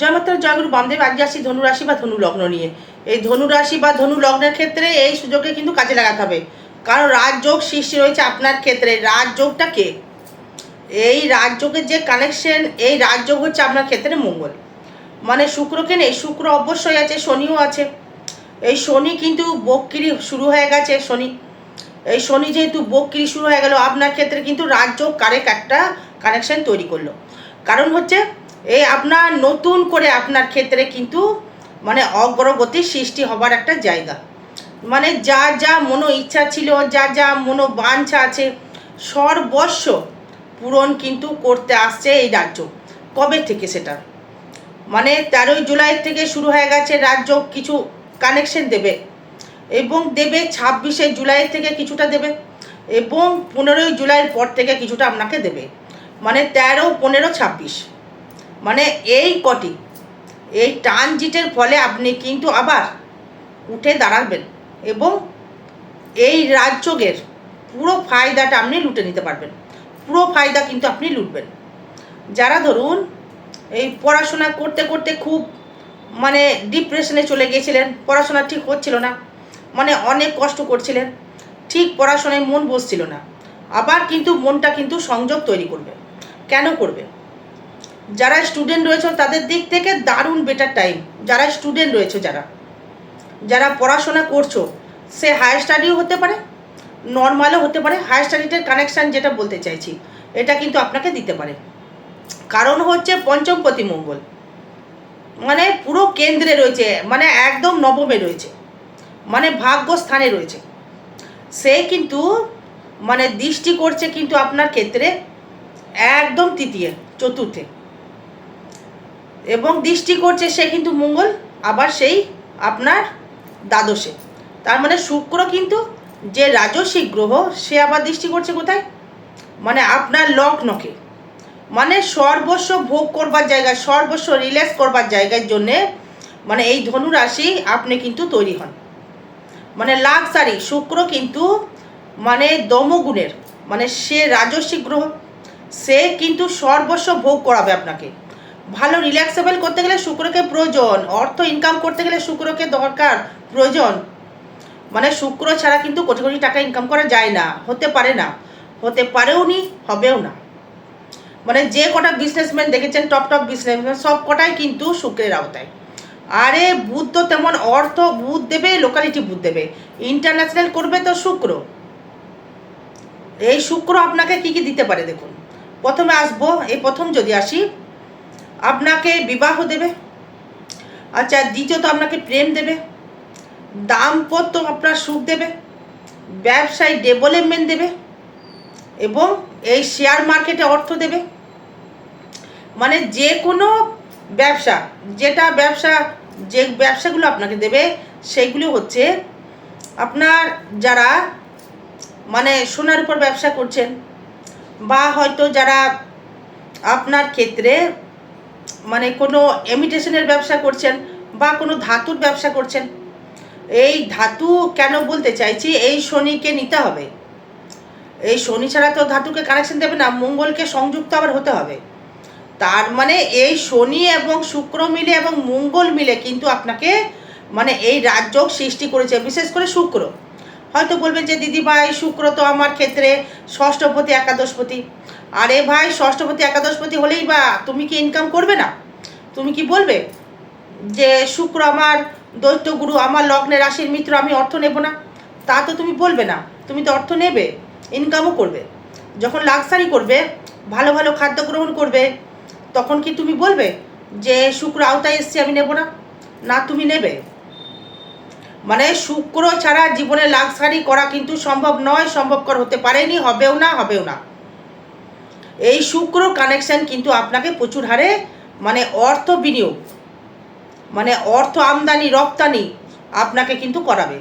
জয়মাত্রা জয়গুরু বামদেব আজকে আসছি ধনুরাশি বা ধনু লগ্ন নিয়ে। এই ধনুরাশি বা ধনু লগ্নের ক্ষেত্রে এই সুযোগকে কিন্তু কাজে লাগাতে হবে। কারণ রাজযোগ সৃষ্টি রয়েছে আপনার ক্ষেত্রে। রাজযোগটা কে? এই রাজযোগের যে কানেকশন এই রাজযোগ হচ্ছে আপনার ক্ষেত্রে মঙ্গল। মানে শুক্রকে নেই? শুক্র অবশ্যই আছে, শনিও আছে। এই শনি কিন্তু বক্রি শুরু হয়ে গেছে, শনি। এই শনি যেহেতু বক্রি শুরু হয়ে গেল, আপনার ক্ষেত্রে কিন্তু রাজযোগ কারেক একটা কানেকশন তৈরি করল। কারণ হচ্ছে এই আপনার নতুন করে আপনার ক্ষেত্রে কিন্তু মানে অগ্রগতির সৃষ্টি হবার একটা জায়গা। মানে যা যা মনো ইচ্ছা ছিল যা যা মনো বাঞ্ছা আছে, সর্বস্ব পূরণ কিন্তু করতে আসছে এই রাজ্য। কবে থেকে সেটা? মানে তেরোই জুলাই থেকে শুরু হয়ে গেছে রাজ্য কিছু কানেকশন দেবে এবং দেবে ছাব্বিশে জুলাই থেকে কিছুটা দেবে এবং পনেরোই জুলাইয়ের পর থেকে কিছুটা আপনাকে দেবে। মানে তেরো, পনেরো, ছাব্বিশ। মানে এই কটি, এই ট্রানজিটের ফলে আপনি কিন্তু আবার উঠে দাঁড়াবেন এবং এই রাজযোগের পুরো ফায়দাটা আপনি লুটে নিতে পারবেন। পুরো ফায়দা কিন্তু আপনি লুটবেন। যারা ধরুন এই পড়াশোনা করতে করতে খুব মানে ডিপ্রেশনে চলে গিয়েছিলেন, পড়াশোনা ঠিক হচ্ছিল না মানে অনেক কষ্ট করছিলেন, ঠিক পড়াশোনায় মন বসছিল না, আবার কিন্তু মনটা কিন্তু সংযোগ তৈরি করবে। কেন করবে? যারা স্টুডেন্ট রয়েছে তাদের দিক থেকে দারুণ বেটার টাইম যারা স্টুডেন্ট রয়েছে, যারা। যারা পড়াশোনা করছ, সে হায়ার স্টাডিও হতে পারে নর্মালও হতে পারে। হায়ার স্টাডিটার কানেকশান যেটা বলতে চাইছি, এটা কিন্তু আপনাকে দিতে পারে। কারণ হচ্ছে পঞ্চমপতি মঙ্গল। মানে পুরো কেন্দ্রে রয়েছে মানে একদম নবমে রয়েছে। মানে ভাগ্য স্থানে রয়েছে। সে কিন্তু মানে দৃষ্টি করছে কিন্তু আপনার ক্ষেত্রে একদম তৃতীয়, চতুর্থে। এবং দৃষ্টি করছে সে কিন্তু মঙ্গল, আবার সেই আপনার দ্বাদশে। তার মানে শুক্র কিন্তু যে রাজসিক গ্রহ, সে আবার দৃষ্টি করছে কোথায়? মানে আপনার লগ্নকে। মানে সর্বস্ব ভোগ করবার জায়গায়, সর্বস্ব রিল্যাক্স করবার জায়গার জন্যে মানে এই ধনু রাশি আপনি কিন্তু তৈরি হন। মানে লাক্সারি, শুক্র কিন্তু মানে দমগুণের মানে সে রাজস্বিক গ্রহ, সে কিন্তু সর্বস্ব ভোগ করাবে আপনাকে। ভালো রিল্যাক্সেবল করতে গেলে শুক্রকে প্রয়োজন, অর্থ ইনকাম করতে গেলে শুক্রকে দরকার, প্রয়োজন। মানে শুক্র ছাড়া কিন্তু কোটি কোটি টাকা ইনকাম করা যায় না, হতে পারে না, হতে পারেও নি, হবেও না। মানে যে কটা বিজনেসম্যান দেখেছেন টপ টপ বিজনেসম্যান সব কটাই কিন্তু শুক্রের আওতায়। আরে বুধ তো তেমন অর্থ বুধ দেবে লোকালিটি বুধ দেবে। ইন্টারন্যাশনাল করবে তো শুক্র। এই শুক্র আপনাকে কি কি দিতে পারে দেখুন। প্রথমে আসব, এই প্রথম যদি আসি আপনাকে বিবাহ দেবে। আচ্ছা দ্বিতীয়ত আপনাকে প্রেম দেবে। দাম্পত্য আপনার সুখ দেবে। ব্যবসায় ডেভেলপমেন্ট দেবে। এবং এই শেয়ার মার্কেটে অর্থ দেবে। মানে যে কোনো ব্যবসা, যেটা ব্যবসা, যে ব্যবসাগুলো আপনাকে দেবে, সেইগুলো হচ্ছে আপনার যারা মানে সোনার উপর ব্যবসা করছেন বা হয়তো যারা আপনার ক্ষেত্রে মানে কোনো এমিটেশনের ব্যবসা করছেন বা কোনো ধাতুর ব্যবসা করছেন, এই ধাতু কেন বলতে চাইছি? এই শনিকে নিতে হবে। এই শনি ছাড়া তো ধাতুকে কানেকশন দেবে না, মঙ্গলকে সংযুক্ত আবার হতে হবে। তার মানে এই শনি এবং শুক্র মিলে এবং মঙ্গল মিলে কিন্তু আপনাকে মানে এই রাজযোগ সৃষ্টি করেছে, বিশেষ করে শুক্র। হয়তো বলবেন যে, দিদি ভাই, শুক্র তো আমার ক্ষেত্রে ষষ্ঠপতি, একাদশপতি। আরে ভাই, ষষ্ঠপতি, একাদশপতি হলেই বা তুমি কি ইনকাম করবে না? তুমি কি বলবে যে, শুক্র আমার দৈত্য গুরু আমার লগ্নের রাশির মিত্র, আমি অর্থ নেব না? তা তো তুমি বলবে না। তুমি তো অর্থ নেবে ইনকামও করবে। যখন লাক্সারি করবে, ভালো ভালো খাদ্য গ্রহণ করবে, তখন কি তুমি বলবে যে, শুক্র আওতায় এসছি, আমি নেব না? না, তুমি নেবে। মানে শুক্র ছাড়া জীবনে লাক্সারি করা কিন্তু সম্ভব নয় সম্ভবকর হতে পারেনি, হবেও না হবেও না। এই শুক্র কানেকশন কিন্তু আপনাকে প্রচুর হারে মানে অর্থ বিনিয়োগ মানে অর্থ আমদানি, রপ্তানি আপনাকে কিন্তু করাবে।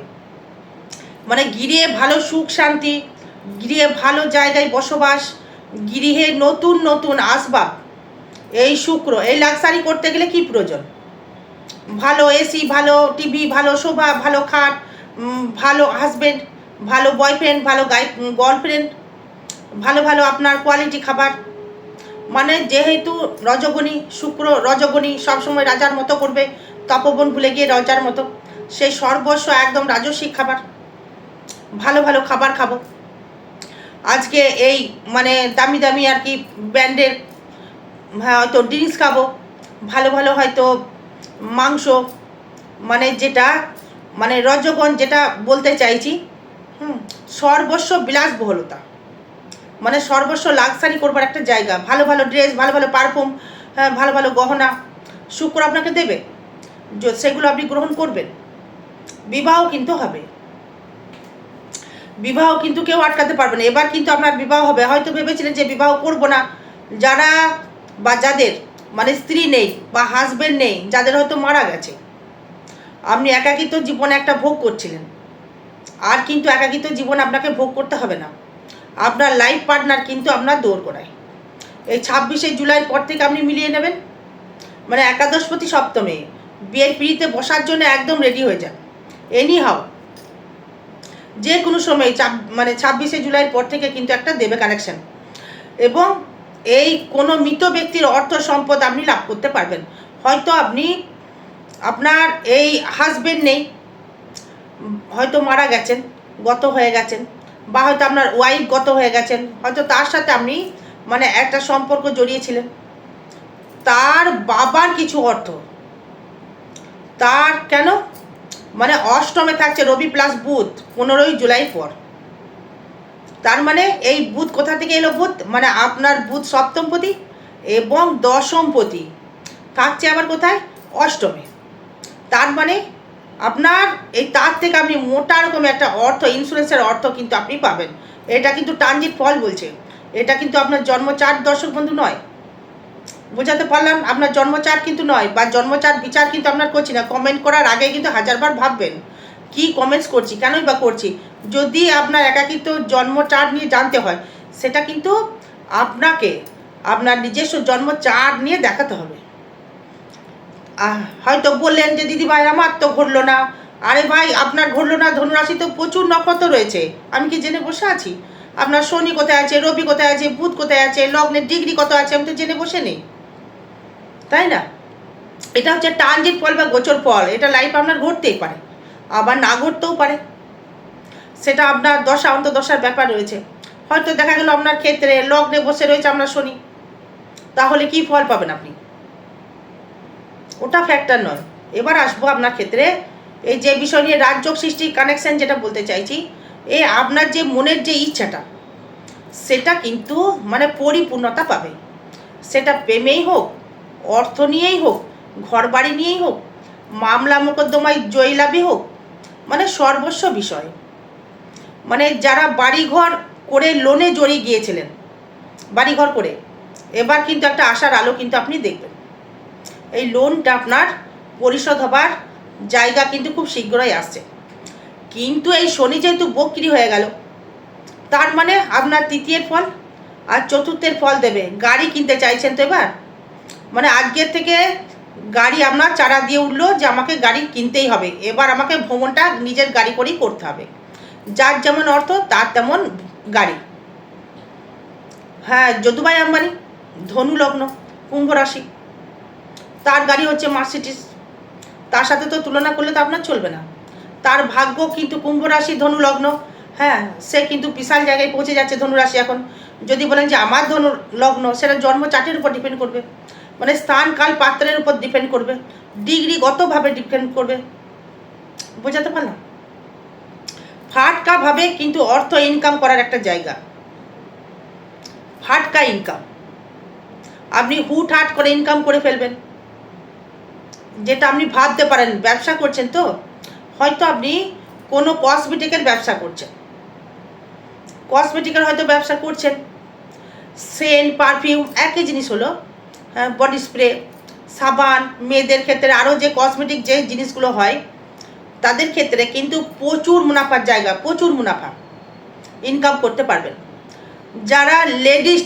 মানে গৃহে ভালো সুখ শান্তি, গৃহে ভালো জায়গায় বসবাস, গৃহে নতুন নতুন আসবাব, এই শুক্র, এই লাক্সারি করতে গেলে কি প্রয়োজন? ভালো এসি ভালো টিভি ভালো শোভা ভালো খাট ভালো হাজবেন্ড ভালো বয়ফ্রেন্ড ভালো গাই গার্লফ্রেন্ড ভালো ভালো আপনার কোয়ালিটি খাবার। মানে যেহেতু রজগুণী শুক্র রজগুণী সবসময় রাজার মতো করবে তপবন ভুলে গিয়ে রাজার মতো সেই সর্বস্ব একদম রাজস্বিক খাবার। ভালো ভালো খাবার খাব। আজকে এই মানে দামি দামি আর কি ব্র্যান্ডের হ্যাঁ, হয়তো ড্রিঙ্কস খাব। ভালো ভালো হয়তো মাংস মানে যেটা মানে রজগণ যেটা বলতে চাইছি, হুম, সর্বস্ব বিলাসবহুলতা। মানে সর্বস্ব লাক্সারি করবার একটা জায়গা। ভালো ভালো ড্রেস ভালো ভালো পারফিউম হ্যাঁ ভালো ভালো গহনা। শুক্র আপনাকে দেবে। সেগুলো আপনি গ্রহণ করবেন। বিবাহ কিন্তু হবে। বিবাহ কিন্তু কেউ আটকাতে পারবে না। এবার কিন্তু আপনার বিবাহ হবে। হয়তো ভেবেছিলেন যে বিবাহ করব না। যারা বা যাদের মানে স্ত্রী নেই বা হাজবেন্ড নেই, যাদের হয়তো মারা গেছে। আপনি একাকিত্ব জীবনে একটা ভোগ করছিলেন। আর কিন্তু একাকিত্ব জীবন আপনাকে ভোগ করতে হবে না। আপনার লাইফ পার্টনার কিন্তু আপনার দৌড় করায় এই ছাব্বিশে জুলাইয়ের পর থেকে আপনি মিলিয়ে নেবেন। মানে একাদশপতি সপ্তমে বিয়ের পিড়িতে বসার জন্য একদম রেডি হয়ে যান। এনি হাও যে কোনো সময় মানে ছাব্বিশে জুলাইয়ের পর থেকে কিন্তু একটা দেবে কানেকশন এবং এই কোনো মৃত ব্যক্তির অর্থ সম্পদ আপনি লাভ করতে পারবেন। হয়তো আপনি আপনার এই হাজবেন্ড নেই, হয়তো মারা গেছেন, গত হয়ে গেছেন, বা হয়তো আপনার ওয়াইফ গত হয়ে গেছেন, হয়তো তার সাথে আপনি মানে একটা সম্পর্ক জড়িয়েছিলেন। তার বাবার কিছু অর্থ। তার কেন? মানে অষ্টমে থাকছে রবি প্লাস বুধ, পনেরোই জুলাই পর। তার মানে এই বুধ কোথা থেকে এলো বুধ? মানে আপনার বুধ সপ্তমপতি এবং দশমপতি থাকছে আবার কোথায়? অষ্টমে। তার মানে আপনার এই তার থেকে আপনি মোটা রকম একটা অর্থ ইন্স্যুরেন্সের অর্থ কিন্তু আপনি পাবেন। এটা কিন্তু ট্রানজিট ফল বলছে। এটা কিন্তু আপনার জন্মচার দর্শক বন্ধু নয়। বোঝাতে পারলাম? আপনার জন্মচার কিন্তু নয় বা জন্মচার বিচার কিন্তু আপনার করছি না। কমেন্ট করার আগে কিন্তু হাজারবার ভাববেন। কি কমেন্টস করছি, কেনই বা করছি? যদি আপনার একাকিত্ব জন্মচার নিয়ে জানতে হয়, সেটা কিন্তু আপনাকে, আপনার নিজস্ব জন্মচার নিয়ে দেখাতে হবে। হয়তো বললেন যে দিদি ভাই আমার তো ঘটলো না। আরে ভাই, আপনার ঘটলো না, ধনুরাশি তো প্রচুর নক্ষত্র রয়েছে। আমি কি জেনে বসে আছি? আপনার শনি কোথায় আছে, রবি কোথায় আছে, বুধ কোথায় আছে লগ্নের ডিগ্রি কত আছে, আমি তো জেনে বসে নেই। তাই না? এটা হচ্ছে ট্রানজিট ফল বা গোচর ফল। এটা লাইফ আপনার ঘটতেই পারে। আবার না ঘটতেও পারে। সেটা আপনার দশা অন্তদশার ব্যাপার রয়েছে। হয়তো দেখা গেল আপনার ক্ষেত্রে লগ্নে বসে রয়েছে আপনার শনি। তাহলে কি ফল পাবেন আপনি? ওটা ফ্যাক্টর নয়। এবার আসব আপনার ক্ষেত্রে এই যে বিষয় নিয়ে রাজযোগ সৃষ্টি কানেকশন যেটা বলতে চাইছি, এই আপনার যে মনের যে ইচ্ছাটা, সেটা কিন্তু মানে পরিপূর্ণতা পাবে। সেটা প্রেমেই হোক, অর্থ নিয়েই হোক ঘর বাড়ি নিয়েই হোক মামলা মোকদ্দমায় জয়লাভই হোক মানে সর্বস্ব বিষয়। মানে যারা বাড়িঘর করে লোনে জড়িয়ে গিয়েছিলেন, বাড়িঘর করে, এবার কিন্তু একটা আশার আলো কিন্তু আপনি দেখবেন। এই লোনটা আপনার পরিশোধ হবার জায়গা কিন্তু খুব শীঘ্রই আসছে। কিন্তু এই শনি যেহেতু বক্রি হয়ে গেল, তার মানে আপনার তৃতীয়ের ফল আর চতুর্থের ফল দেবে। গাড়ি কিনতে চাইছেন তো এবার? মানে আজকের থেকে গাড়ি আপনার চারা দিয়ে উঠল যে আমাকে গাড়ি কিনতেই হবে। এবার আমাকে ভ্রমণটা নিজের গাড়ি করেই করতে হবে। যার যেমন অর্থ, তার তেমন গাড়ি। হ্যাঁ যদুভাই আম্বানি, ধনু লগ্ন, কুম্ভ রাশি। তার গাড়ি হচ্ছে মার্সিডিস তার সাথে তো তুলনা করলে তো আপনার চলবে না। তার ভাগ্য কিন্তু কুম্ভ রাশি, ধনু লগ্ন। হ্যাঁ সে কিন্তু বিশাল জায়গায় পৌঁছে যাচ্ছে ধনু রাশি এখন। যদি বলেন যে আমার ধনু লগ্ন, সেটা জন্ম চার্টের উপর ডিপেন্ড করবে। মানে স্থান, কাল পাত্রের উপর ডিপেন্ড করবে। ডিগ্রিগতভাবে ডিপেন্ড করবে। বোঝাতে পারলাম? ফাটকাভাবে কিন্তু অর্থ ইনকাম করার একটা জায়গা। ফাটকা ইনকাম আপনি হুট হাট করে ইনকাম করে ফেলবেন। যেটা আপনি ভাবতে পারেন, ব্যবসা করছেন তো? হয়তো আপনি কোনো কসমেটিকের ব্যবসা করছেন। কসমেটিকের হয়তো ব্যবসা করছেন। সেন্ট পারফিউম একই জিনিস হলো বডি স্প্রে সাবান, মেয়েদের ক্ষেত্রে আরও যে কসমেটিক যে জিনিসগুলো হয়, তাদের ক্ষেত্রে কিন্তু প্রচুর মুনাফার জায়গা, প্রচুর মুনাফা ইনকাম করতে পারবেন। যারা লেডিস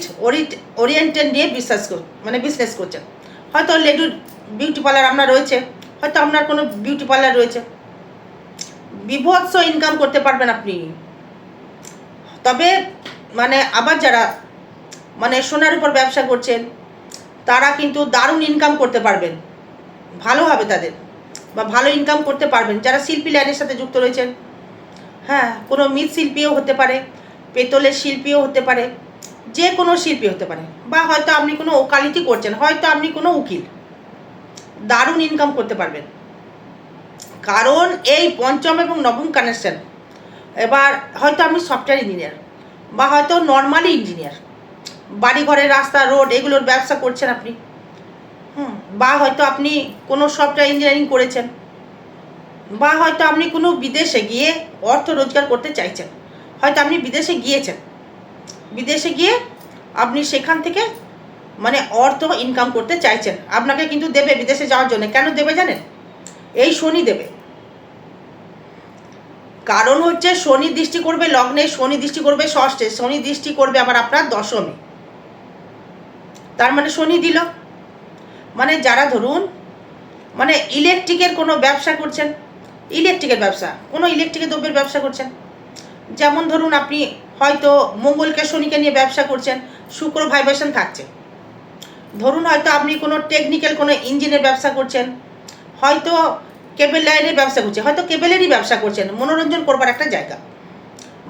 ওরিয়েন্টেড নিয়ে বিশ্বাস কর মানে বিজনেস করছেন। হয়তো লেডি বিউটি পার্লার আপনার রয়েছে, হয়তো আপনার কোনো বিউটি পার্লার রয়েছে। বিভৎস ইনকাম করতে পারবেন আপনি। তবে মানে আবার যারা মানে সোনার উপর ব্যবসা করছেন তারা কিন্তু দারুণ ইনকাম করতে পারবেন। ভালো হবে তাদের। বা ভালো ইনকাম করতে পারবেন। যারা শিল্পী লাইনের সাথে যুক্ত রয়েছেন। হ্যাঁ কোনো মৃৎশিল্পীও হতে পারে, পেতলের শিল্পীও হতে পারে, যে কোনো শিল্পী হতে পারে। বা হয়তো আপনি কোনো ওকালিতি করছেন, হয়তো আপনি কোনো উকিল। দারুণ ইনকাম করতে পারবেন। কারণ এই পঞ্চম এবং নবম কানেকশন এবার হয়তো আপনি সফটওয়্যার ইঞ্জিনিয়ার বা হয়তো নর্মালি ইঞ্জিনিয়ার বাড়ি ঘরের রাস্তা, রোড, এগুলোর ব্যবসা করছেন আপনি। হুম, বা হয়তো আপনি কোনো সফটওয়্যার ইঞ্জিনিয়ারিং করেছেন। বা হয়তো আপনি কোনো বিদেশে গিয়ে অর্থ রোজগার করতে চাইছেন। হয়তো আপনি বিদেশে গিয়েছেন। বিদেশে গিয়ে আপনি সেখান থেকে মানে অর্থ ইনকাম করতে চাইছেন। আপনাকে কিন্তু দেবে বিদেশে যাওয়ার জন্য। কেন দেবে জানেন? এই শনি দেবে। কারণ হচ্ছে শনি দৃষ্টি করবে লগ্নে, শনি দৃষ্টি করবে ষষ্ঠে, শনি দৃষ্টি করবে আবার আপনার দশমে। তার মানে শনি দিল। মানে যারা ধরুন মানে ইলেকট্রিকের কোনো ব্যবসা করছেন ইলেকট্রিকের ব্যবসা, কোনো ইলেকট্রিকের দ্রব্যের ব্যবসা করছেন। যেমন ধরুন আপনি হয়তো মঙ্গলকে শনিকে নিয়ে ব্যবসা করছেন, শুক্র ভাইব্রেশন থাকছে। ধরুন হয়তো আপনি কোনো টেকনিক্যাল কোনো ইঞ্জিনের ব্যবসা করছেন, হয়তো কেবল লাইনের ব্যবসা করছেন, হয়তো কেবেলেরই ব্যবসা করছেন, মনোরঞ্জন করবার একটা জায়গা।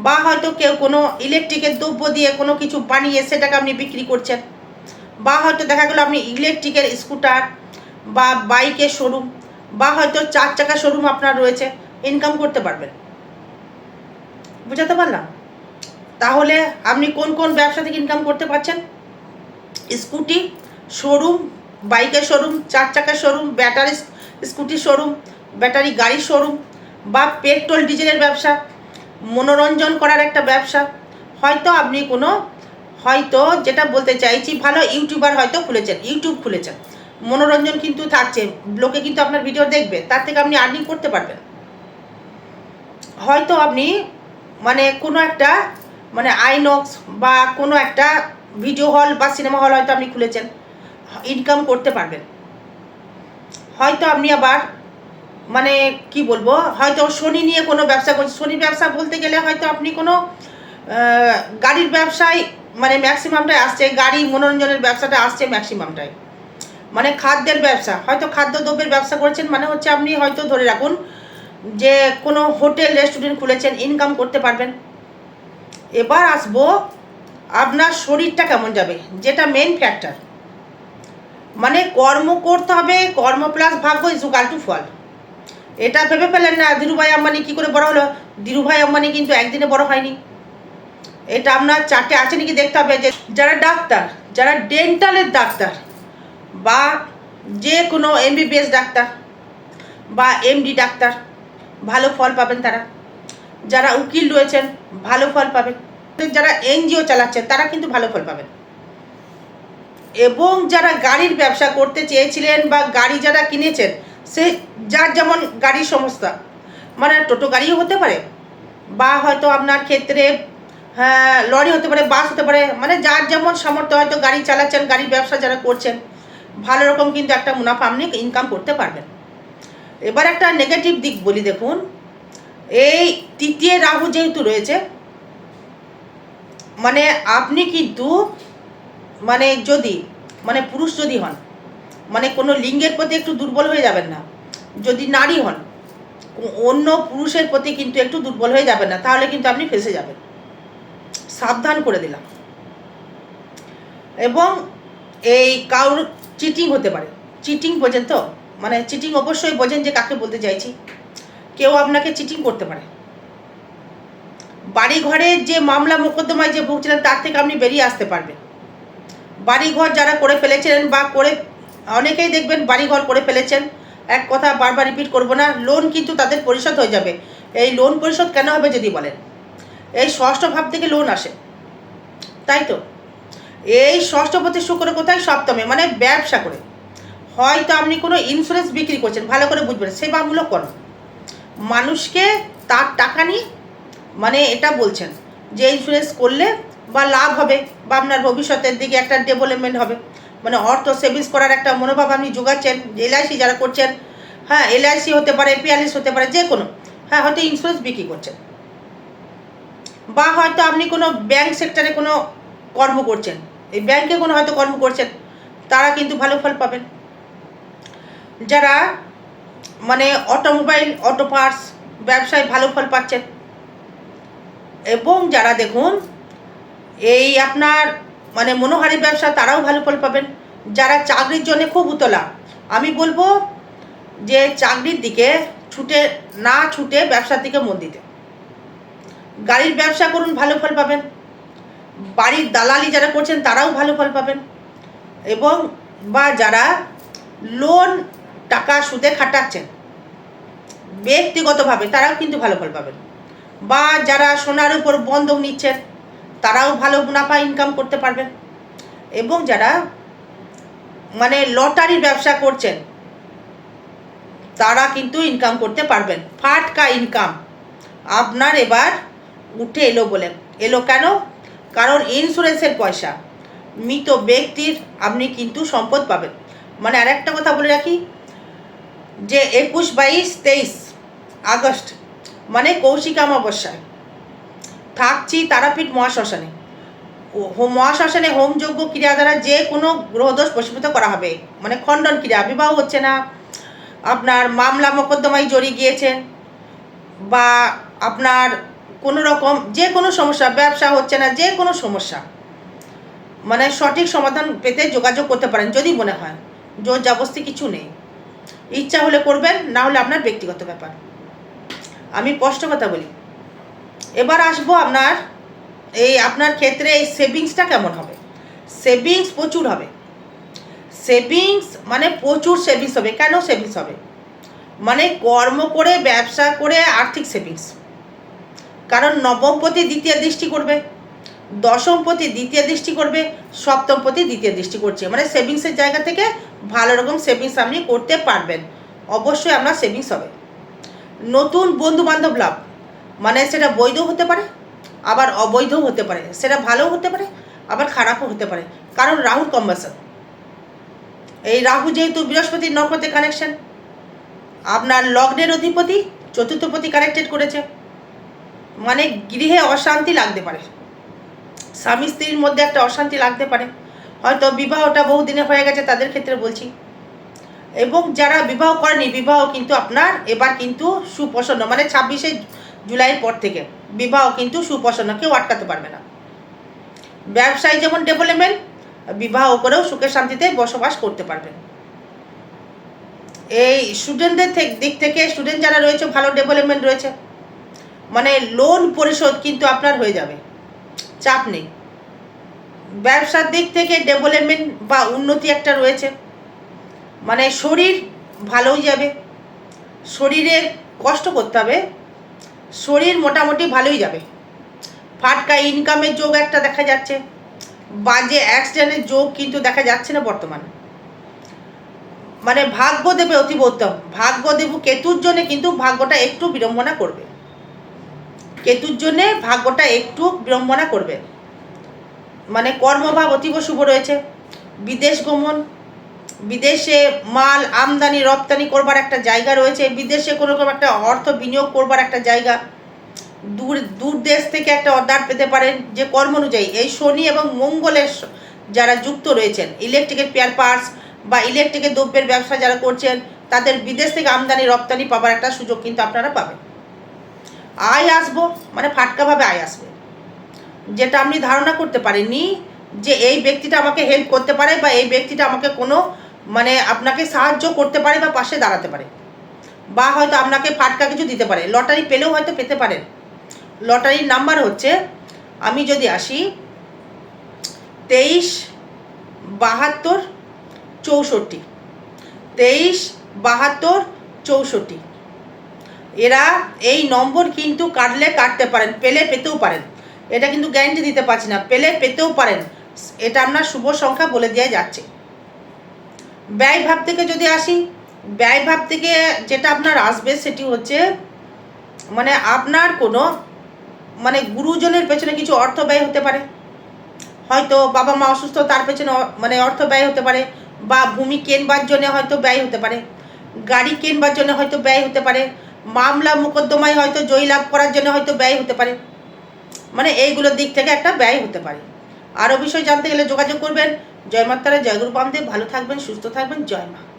বা হয়তো কেউ কোনো ইলেকট্রিকের দ্রব্য দিয়ে কোনো কিছু বানিয়ে সেটাকে আপনি বিক্রি করছেন। বা হয়তো দেখা গেলো আপনি ইলেকট্রিকের স্কুটার বা বাইকের শোরুম বা হয়তো চার চাকা শোরুম আপনার রয়েছে ইনকাম করতে পারবেন। বুঝাতে পারলাম? তাহলে আপনি কোন কোন ব্যবসা থেকে ইনকাম করতে পারছেন? স্কুটি শোরুম বাইকের শোরুম চার চাকার showroom battery scooty showroom battery গাড়ির শোরুম বা পেট্রোল ডিজেলের ব্যবসা, মনোরঞ্জন করার একটা ব্যবসা। হয়তো আপনি কোনো হয়তো যেটা বলতে চাইছি, ভালো ইউটিউবার হয়তো খুলেছেন, ইউটিউব খুলেছেন। মনোরঞ্জন কিন্তু থাকছে, লোকে কিন্তু আপনার ভিডিও দেখবে, তার থেকে আপনি আর্নিং করতে পারবেন। হয়তো আপনি মানে কোনো একটা মানে আইনক্স বা কোনো একটা ভিডিও হল বা সিনেমা হল হয়তো আপনি খুলেছেন ইনকাম করতে পারবেন। হয়তো আপনি আবার মানে কি বলব, হয়তো শনি নিয়ে কোনো ব্যবসা করছেন শনির ব্যবসা বলতে গেলে হয়তো আপনি কোনো গাড়ির ব্যবসায় মানে ম্যাক্সিমামটাই আসছে, গাড়ি মনোরঞ্জনের ব্যবসাটা আসছে ম্যাক্সিমামটাই মানে খাদ্যের ব্যবসা, হয়তো খাদ্যদ্রব্যের ব্যবসা করেছেন মানে হচ্ছে আপনি হয়তো ধরে রাখুন যে কোনো হোটেল, রেস্টুরেন্ট খুলেছেন ইনকাম করতে পারবেন। এবার আসব, আপনার শরীরটা কেমন যাবে? যেটা মেন ফ্যাক্টর মানে কর্ম করতে হবে, কর্ম প্লাস ভাগ্য ইজ ইকুয়াল টু ফল। এটা ভেবে ফেলেন না, ধীরুভাই আম্বানি কী করে বড় হলো? ধীরুভাই আম্বানি কিন্তু একদিনে বড় হয়নি। এটা আপনার চারটে আছে নাকি দেখতে হবে, যে যারা ডাক্তার, যারা ডেন্টালের ডাক্তার বা যে কোনো এমবিবিএস ডাক্তার বা এমডি ডাক্তার, ভালো ফল পাবেন তারা। যারা উকিল রয়েছেন, ভালো ফল পাবেন। যারা এনজিও চালাচ্ছেন, তারা কিন্তু ভালো ফল পাবেন। এবং যারা গাড়ির ব্যবসা করতে চেয়েছিলেন বা গাড়ি যারা কিনেছেন, সে যার যেমন গাড়ির সংস্থা মানে টোটো গাড়িও হতে পারে, বা হয়তো আপনার ক্ষেত্রে হ্যাঁ লরি হতে পারে বাস হতে পারে মানে যার যেমন সামর্থ্য হয়তো গাড়ি চালাচ্ছেন, গাড়ির ব্যবসা যারা করছেন, ভালো রকম কিন্তু একটা মুনাফা আপনি ইনকাম করতে পারবেন। এবার একটা নেগেটিভ দিক বলি দেখুন, এই তৃতীয় রাহু যেহেতু রয়েছে মানে আপনি কিন্তু মানে যদি মানে পুরুষ যদি হন মানে কোনো লিঙ্গের প্রতি একটু দুর্বল হয়ে যাবেন না, যদি নারী হন, অন্য পুরুষের প্রতি কিন্তু একটু দুর্বল হয়ে যাবেন না, তাহলে কিন্তু আপনি ফেসে যাবেন। সাবধান করে দিলাম। এবং এই কারোর চিটিং হতে পারে। চিটিং বোঝেন তো? মানে চিটিং অবশ্যই বোঝেন যে কাকে বলতে চাইছি। কেউ আপনাকে চিটিং করতে পারে। বাড়ি ঘরে যে মামলা মোকদ্দমায় যে ভুগছিলেন, তার থেকে আপনি বেরিয়ে আসতে পারবেন। বাড়িঘর যারা করে ফেলেছিলেন বা করে, অনেকেই দেখবেন বাড়িঘর করে ফেলেছেন। এক কথা বারবার রিপিট করব না লোন কিন্তু তাদের পরিশোধ হয়ে যাবে। এই লোন পরিশোধ কেন হবে যদি বলেন? এই ষষ্ঠ ভাব থেকে লোন আসে। তাই তো? এই ষষ্ঠ ষষ্ঠপতি শুক্র কোথায়? সপ্তমে মানে ব্যবসা করে। হয়তো আপনি কোনো ইন্স্যুরেন্স বিক্রি করছেন, ভালো করে বুঝবেন, সেবামূলক কর্ম। মানুষকে তার টাকা নিয়ে মানে এটা বলছেন যে ইন্স্যুরেন্স করলে বা লাভ হবে, বা আপনার ভবিষ্যতের দিকে একটা ডেভেলপমেন্ট হবে। মানে অর্থ সেভিংস করার একটা মনোভাব আপনি যোগাচ্ছেন এলআইসি যারা করছেন হ্যাঁ এলআইসি হতে পারে পিআরএস হতে পারে যে কোনো হ্যাঁ হয়তো ইন্স্যুরেন্স বিক্রি করছেন। বা হয়তো আপনি কোনো ব্যাংক সেক্টরে কোনো কর্ম করছেন। এই ব্যাংকে কোনো হয়তো কর্ম করছেন, তারা কিন্তু ভালো ফল পাবেন। যারা মানে অটোমোবাইল অটো পার্টস ব্যবসায় ভালো ফল পাচ্ছেন। এবং যারা দেখুন, এই আপনার মানে মনোহারি ব্যবসা, তারাও ভালো ফল পাবেন। যারা চাকরির জন্য খুব উতলা, আমি বলব যে চাকরির দিকে ছুটে, না ছুটে ব্যবসার দিকে মন দিতে। গাড়ির ব্যবসা করুন, ভালো ফল পাবেন। বাড়ির দালালি যারা করছেন, তারাও ভালো ফল পাবেন। এবং বা যারা লোন টাকা সুদে খাটাচ্ছেন, ব্যক্তিগতভাবে তারাও কিন্তু ভালো ফল পাবেন। বা যারা সোনার উপর বন্ধক নিচ্ছেন, তারাও ভালো মুনাফা ইনকাম করতে পারবেন। এবং যারা মানে লটারির ব্যবসা করছেন, তারা কিন্তু ইনকাম করতে পারবেন। ফাটকা ইনকাম আপনার এবার উঠে এলো বলে। এলো কেন? কারণ ইন্স্যুরেন্সের পয়সা। মৃত ব্যক্তির আপনি কিন্তু সম্পদ পাবেন। মানে আরেকটা কথা বলে রাখি, যে একুশ, বাইশ, তেইশ আগস্ট মানে কৌশিক অমাবস্যায়, থাকছি তারাপীঠ মহাশ্মশানে। মহাশ্মশানে হোমযোগ্য ক্রিয়া দ্বারা যে কোনো গ্রহদোষ বশীভূত করা হবে। মানে খণ্ডন ক্রিয়া, বিবাহ হচ্ছে না। আপনার মামলা মোকদ্দমায় জড়িয়ে গিয়েছেন বা আপনার কোনো রকম যে কোনো সমস্যা, ব্যবসা হচ্ছে না, যে কোনো সমস্যা। মানে সঠিক সমাধান পেতে যোগাযোগ করতে পারেন, যদি মনে হয়। জোর জবস্তি কিছু নেই। ইচ্ছা হলে করবেন, না হলে আপনার ব্যক্তিগত ব্যাপার। আমি স্পষ্ট কথা বলি। এবার আসব আপনার, এই আপনার ক্ষেত্রে এই সেভিংসটা কেমন হবে? সেভিংস প্রচুর হবে। সেভিংস মানে প্রচুর সেভিংস হবে। কেন সেভিংস হবে? মানে কর্ম করে, ব্যবসা করে, আর্থিক সেভিংস। কারণ নবমপতি দ্বিতীয় দৃষ্টি করবে দশমপতি দ্বিতীয় দৃষ্টি করবে সপ্তমপতি দ্বিতীয় দৃষ্টি করছে। মানে সেভিংসের জায়গা থেকে ভালো রকম সেভিংস আপনি করতে পারবেন। অবশ্যই আপনার সেভিংস হবে। নতুন বন্ধু বান্ধব লাভ মানে সেটা বৈধ হতে পারে, আবার অবৈধও হতে পারে। সেটা ভালো হতে পারে, আবার খারাপও হতে পারে। কারণ রাহুর কম্বাসন এই রাহু যেহেতু বৃহস্পতির নক্ষত্রে কানেকশন আপনার লগ্নের অধিপতি চতুর্থপতি কানেক্টেড করেছে। মানে গৃহে অশান্তি লাগতে পারে। স্বামী স্ত্রীর মধ্যে একটা অশান্তি লাগতে পারে। হয়তো বিবাহটা বহুদিনে হয়ে গেছে, তাদের ক্ষেত্রে বলছি। এবং যারা বিবাহ করেনি, বিবাহ কিন্তু আপনার এবার কিন্তু সুপ্রসন্ন মানে ছাব্বিশে জুলাইয়ের পর থেকে বিবাহ কিন্তু সুপ্রসন্ন, কেউ আটকাতে পারবে না। ব্যবসায় যেমন ডেভেলপমেন্ট বিবাহ করেও সুখে শান্তিতে বসবাস করতে পারবেন এই স্টুডেন্টদের দিক থেকে স্টুডেন্ট যারা রয়েছে, ভালো ডেভেলপমেন্ট রয়েছে। মানে লোন পরিশোধ কিন্তু আপনার হয়ে যাবে। চাপ নেই। ব্যবসার দিক থেকে ডেভেলপমেন্ট বা উন্নতি একটা রয়েছে। মানে শরীর ভালোই যাবে। শরীরের কষ্ট করতে হবে। শরীর মোটামুটি ভালোই যাবে। ফাটকা ইনকামের যোগ একটা দেখা যাচ্ছে। বাজে অ্যাক্সিডেন্টের যোগ কিন্তু দেখা যাচ্ছে না বর্তমানে। মানে ভাগ্য দেবে অতীব ভাগ্য দেব কেতুর জন্য কিন্তু ভাগ্যটা একটু বিড়ম্বনা করবে। কেতুর জন্যে ভাগ্যটা একটু বিড়ম্বনা করবে। মানে কর্মভাব অতীব শুভ রয়েছে। বিদেশ গমন, বিদেশে মাল আমদানি, রপ্তানি করবার একটা জায়গা রয়েছে, বিদেশে কোনো রকম একটা অর্থ বিনিয়োগ করবার একটা জায়গা। দূর দূর দেশ থেকে একটা অর্ডার পেতে পারেন যে কর্ম অনুযায়ী। এই শনি এবং মঙ্গলের যারা যুক্ত রয়েছেন, ইলেকট্রিকের পেয়ার পার্টস বা ইলেকট্রিকের দ্রব্যের ব্যবসা যারা করছেন, তাদের বিদেশ থেকে আমদানি, রপ্তানি পাবার একটা সুযোগ কিন্তু আপনারা পাবেন। আয় আসব মানে ফাটকাভাবে আয় আসবে। যেটা আপনি ধারণা করতে পারেননি যে এই ব্যক্তিটা আমাকে হেল্প করতে পারে বা এই ব্যক্তিটা আমাকে কোনো মানে আপনাকে সাহায্য করতে পারে বা পাশে দাঁড়াতে পারে। বা হয়তো আপনাকে ফাটকা কিছু দিতে পারে। লটারি পেলেও হয়তো পেতে পারেন। লটারির নাম্বার হচ্ছে, আমি যদি আসি, তেইশ বাহাত্তর চৌষট্টি। তেইশ বাহাত্তর চৌষট্টি। এরা এই নম্বর কিন্তু কাটলে কাটতে পারেন, পেলে পেতেও পারেন। এটা কিন্তু গ্যারেন্টি দিতে পারছি না, পেলে পেতেও পারেন। এটা আপনার শুভ সংখ্যা বলে দেওয়া যাচ্ছে। ব্যয় ভাব থেকে যদি আসি, ব্যয় ভাব থেকে যেটা আপনার আসবে সেটি হচ্ছে মানে আপনার কোনো মানে গুরুজনের পেছনে কিছু অর্থ ব্যয় হতে পারে। হয়তো বাবা মা অসুস্থ, তার পেছনে মানে অর্থ ব্যয় হতে পারে। বা ভূমি কেনবার জন্য হয়তো ব্যয় হতে পারে। গাড়ি কেনবার জন্য হয়তো ব্যয় হতে পারে। মামলা মোকদ্দমায় হয়তো জয়ী লাভ করার জন্য হয়তো ব্যয় হতে পারে। মানে এইগুলোর দিক থেকে একটা ব্যয় হতে পারে। আরও বিষয় জানতে গেলে যোগাযোগ করবেন। জয় মাতারা জয়গুরু পামদেব ভালো থাকবেন, সুস্থ থাকবেন। জয় মা।